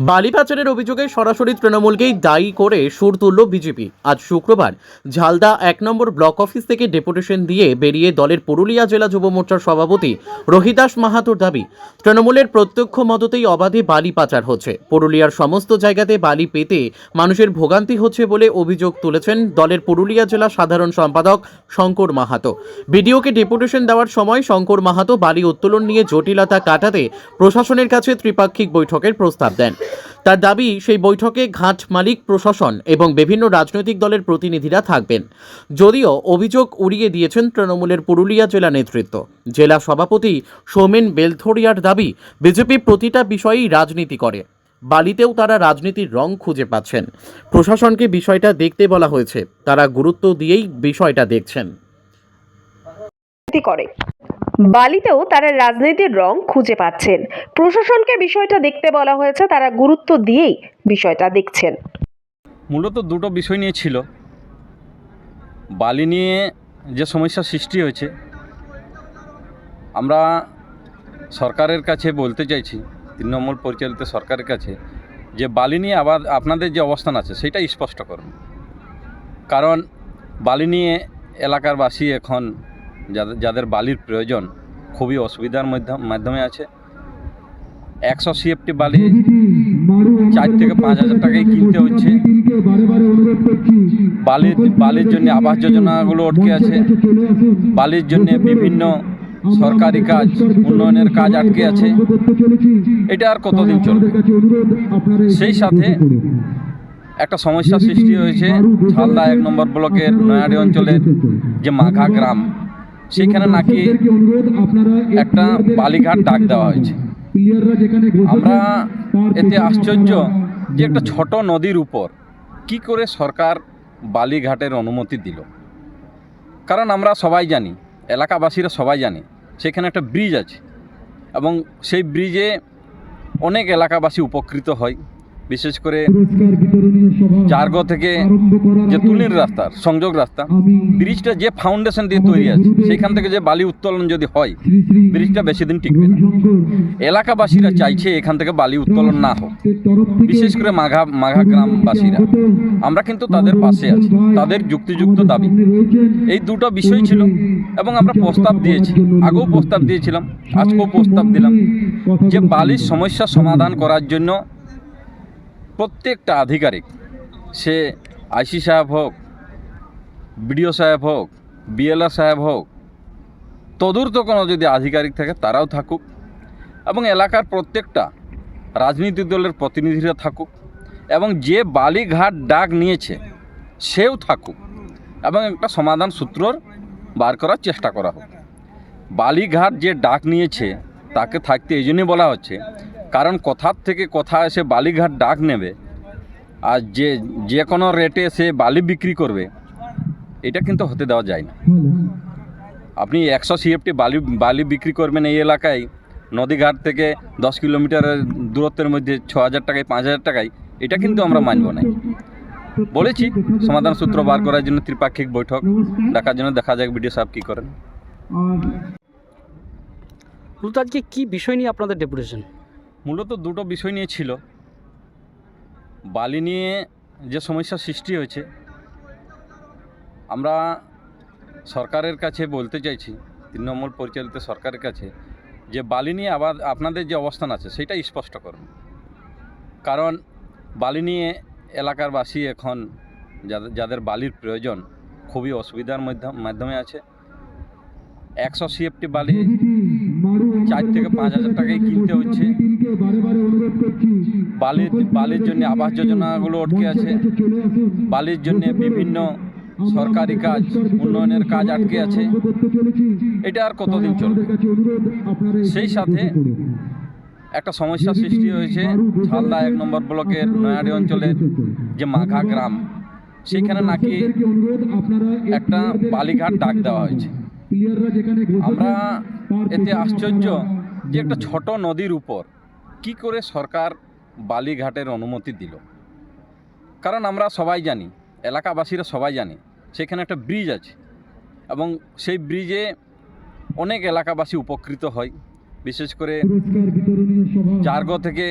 বালি পাচারের অভিযোগে সরাসরি তৃণমূলকেই দায়ী করে সুর তুলল বিজেপি। আজ শুক্রবার ঝালদা এক নম্বর ব্লক অফিস থেকে ডেপুটেশন দিয়ে বেরিয়ে দলের পুরুলিয়া জেলা যুব মোর্চার সভাপতি রোহিদাস মাহাতোর দাবি, তৃণমূলের প্রত্যক্ষ মদতেই অবাধে বালি পাচার হচ্ছে। পুরুলিয়ার সমস্ত জায়গাতে বালি পেতে মানুষের ভোগান্তি হচ্ছে বলে অভিযোগ তুলেছেন দলের পুরুলিয়া জেলা সাধারণ সম্পাদক শঙ্কর মাহাতো। বিডিওকে ডেপুটেশন দেওয়ার সময় শঙ্কর মাহাতো বালি উত্তোলন নিয়ে জটিলতা কাটাতে প্রশাসনের কাছে ত্রিপাক্ষিক বৈঠকের প্রস্তাব দেন। তার দাবি, সেই বৈঠকে ঘাট মালিক, প্রশাসন এবং বিভিন্ন রাজনৈতিক দলের প্রতিনিধিরা থাকবেন। যদিও অভিযোগ উড়িয়ে দিয়েছেন তৃণমূলের পুরুলিয়া জেলা নেতৃত্ব। জেলা সভাপতি সৌমেন বেলথরিয়ার দাবি, বিজেপি প্রতিটা বিষয়েই রাজনীতি করে। বালিতেও তারা রাজনীতির রং খুঁজে পাচ্ছেন। প্রশাসনকে বিষয়টা দেখতে বলা হয়েছে। তারা গুরুত্ব দিয়েই বিষয়টা দেখছেন। করে। বালিতেও তারা রাজনীতির রং খুঁজে পাচ্ছেন। প্রশাসনকে বিষয়টা দেখতে বলা হয়েছে, তারা গুরুত্ব দিয়েই বিষয়টা দেখছেন। মূলত দুটো বিষয় নিয়ে ছিল। বালি নিয়ে যে সমস্যা সৃষ্টি হয়েছে, আমরা সরকারের কাছে বলতে চাইছি, তৃণমূল পরিচালিত সরকারের কাছে, যে বালি নিয়ে আবার আপনাদের যে অবস্থান আছে, সেটা স্পষ্ট করুন। কারণ বালি নিয়ে এলাকার বাসী এখন যাদের যাদের বালির প্রয়োজন খুবই অসুবিধার মধ্যে, মাধ্যমে আছে। একশো সিএফটি বালি চার থেকে পাঁচ হাজার টাকায় কিনতে হচ্ছে। বালির বালির জন্য আবাস যোজনাগুলো আটকে আছে। বালির জন্য বিভিন্ন সরকারি কাজ, উন্নয়নের কাজ আটকে আছে। এটা আর কতদিন চলবে? সেই সাথে একটা সমস্যা সৃষ্টি হয়েছে। ঝালদা এক নম্বর ব্লকের নয়াডি অঞ্চলের যে মাঘা গ্রাম সেখানে নাকি একটা বালিঘাট ডাক দেওয়া হয়েছে। আমরা এতে আশ্চর্য যে একটা ছোট নদীর উপর কি করে সরকার বালিঘাটের অনুমতি দিল। কারণ আমরা সবাই জানি এলাকাবাসীরা সবাই জানে সেখানে একটা ব্রিজ আছে এবং সেই ব্রিজে অনেক এলাকাবাসী উপকৃত হয়। বিশেষ করে চারগো থেকে যে তুলির রাস্তার সংযোগ রাস্তা ব্রিজটা যে ফাউন্ডেশন দিয়ে তৈরি আছে সেখান থেকে যে বালি উত্তোলন যদি হয় ব্রিজটা বেশি দিন টিকবে না। এলাকাবাসীরা চাইছে এখান থেকে বালি উত্তোলন না হোক। বিশেষ করে মাঘা মাঘা গ্রামবাসীরা। আমরা কিন্তু তাদের পাশে আছি। তাদের যুক্তিযুক্ত দাবি। এই দুটো বিষয় ছিল এবং আমরা প্রস্তাব দিয়েছি। আগেও প্রস্তাব দিয়েছিলাম আজকেও প্রস্তাব দিলাম যে বালির সমস্যা সমাধান করার জন্য প্রত্যেকটা আধিকারিক, সে আইসি সাহেব হোক, বিডিও সাহেব হোক, বিএলআর সাহেব হোক, তদূর্ত কোনো যদি আধিকারিক থাকে তারাও থাকুক এবং এলাকার প্রত্যেকটা রাজনৈতিক দলের প্রতিনিধিরা থাকুক এবং যে বালিঘাট ডাক নিয়েছে সেও থাকুক এবং একটা সমাধান সূত্রর বার করার চেষ্টা করা হোক। বালিঘাট যে ডাক নিয়েছে তাকে থাকতে এই জন্যই বলা হচ্ছে কারণ কোথার থেকে কোথা এসে বালিঘাট ডাক নেবে আর যে যে কোনো রেটে সে বালি বিক্রি করবে এটা কিন্তু হতে দেওয়া যায় না। আপনি একশো সিএফটি বালি বালি বিক্রি করবেন এই এলাকায় নদীঘাট থেকে দশ কিলোমিটারের দূরত্বের মধ্যে ছ হাজার টাকায় পাঁচ হাজার টাকায় এটা কিন্তু আমরা মানব না। বলেছি সমাধান সূত্র বার করার জন্য ত্রিপাক্ষিক বৈঠক দেখার জন্য দেখা যাক বিডিও সাহেব কী করেন। আজকে কী বিষয় নিয়ে আপনাদের ডেপুটেশন? মূলত দুটো বিষয় নিয়ে ছিল। বালি নিয়ে যে সমস্যা সৃষ্টি হয়েছে, আমরা সরকারের কাছে বলতে চাইছি, তৃণমূল পরিচালিত সরকারের কাছে, যে বালি নিয়ে আবার আপনাদের যে অবস্থান আছে সেটা স্পষ্ট করুন। কারণ বালি নিয়ে এলাকার বাসী এখন যাদের যাদের বালির প্রয়োজন খুবই অসুবিধার মধ্যে, মাধ্যমে আছে। একশো সিএফটি বালি চার থেকে পাঁচ হাজার টাকায় কিনতে হচ্ছে। বালির বালির জন্য আবাস যোজনাগুলো আটকে আছে। বালির জন্য বিভিন্ন সরকারি কাজ, উন্নয়নের কাজ আটকে আছে। এটা আর কতদিন চলবে? সেই সাথে একটা সমস্যা সৃষ্টি হয়েছে ঝালদা এক নম্বর ব্লকের নয়াডি অঞ্চলের যে মাঘা গ্রাম। সেখানে নাকি একটা বালিঘাট ডাক দেওয়া হয়েছে। আমরা এতে আশ্চর্য যে একটা ছোট নদীর উপর কি করে সরকার বালিঘাটের অনুমতি দিল। কারণ আমরা সবাই জানি এলাকাবাসীরা সবাই জানি সেখানে একটা ব্রিজ আছে। এবং সেই ব্রিজে অনেক এলাকাবাসী উপকৃত হয়। বিশেষ করে জার্গ থেকে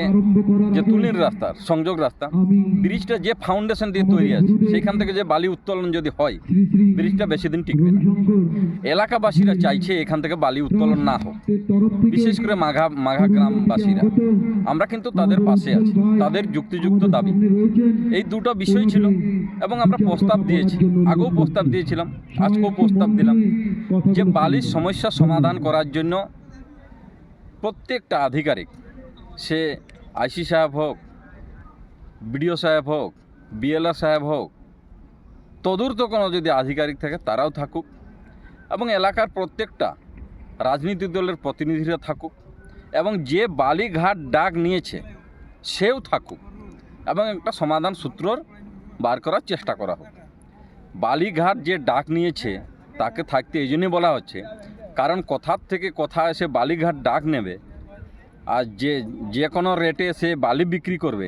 যে তুলির রাস্তা সংযোগ রাস্তা ব্রিজটা যে ফাউন্ডেশন দিয়ে তৈরি আছে সেখান থেকে যে বালি উত্তোলন যদি হয় ব্রিজটা বেশি দিন টিকবে না। এলাকাবাসীরা চাইছে এখান থেকে বালি উত্তোলন না হোক। বিশেষ করে মাঘা মাঘা গ্রামবাসীরা। আমরা কিন্তু তাদের পাশে আছি। তাদের যুক্তিযুক্ত দাবি। এই দুটো বিষয় ছিল এবং আমরা প্রস্তাব দিয়েছি। আগেও প্রস্তাব দিয়েছিলাম আজকেও প্রস্তাব দিলাম যে বালির সমস্যা সমাধান করার জন্য প্রত্যেকটা আধিকারিক, সে আইসি সাহেব হোক, বিডিও সাহেব হোক, বিএলআর সাহেব হোক, তদূর্ত কোনো যদি আধিকারিক থাকে তারাও থাকুক এবং এলাকার প্রত্যেকটা রাজনীতি দলের প্রতিনিধিরা থাকুক এবং যে বালিঘাট ডাক নিয়েছে সেও থাকুক এবং একটা সমাধান সূত্রর বার করার চেষ্টা করা হোক। বালিঘাট যে ডাক নিয়েছে তাকে থাকতে এই জন্যই বলা হচ্ছে কারণ কথার থেকে কথা এসে বালিঘাট ডাক নেবে আর যে যে কোনো রেটে সে বালি বিক্রি করবে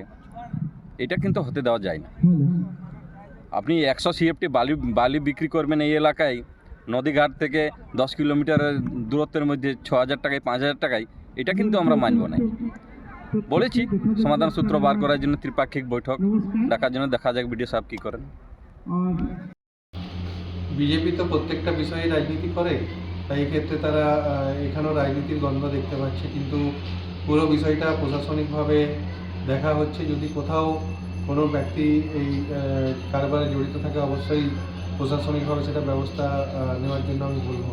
এটা কিন্তু হতে দেওয়া যায় না। আপনি একশো সিএফটি বালি বালি বিক্রি করবেন এই এলাকায় নদীঘাট থেকে দশ কিলোমিটারের দূরত্বের মধ্যে ছ হাজার টাকায় পাঁচ হাজার টাকায় এটা কিন্তু আমরা মানব না। বলেছি সমাধান সূত্র বার করার জন্য ত্রিপাক্ষিক বৈঠক। ডাকার জন্য দেখা যাক বিডিও সাহেব কী করেন। বিজেপি তো প্রত্যেকটা বিষয়ে রাজনীতি করে। তাই এক্ষেত্রে তারা এখানেও রাজনীতির গন্ধ দেখতে পাচ্ছে। কিন্তু পুরো বিষয়টা প্রশাসনিকভাবে দেখা হচ্ছে। যদি কোথাও কোনো ব্যক্তি এই কারবারে জড়িত থাকে, অবশ্যই প্রশাসনিকভাবে সেটা ব্যবস্থা নেওয়ার জন্য আমি বলব।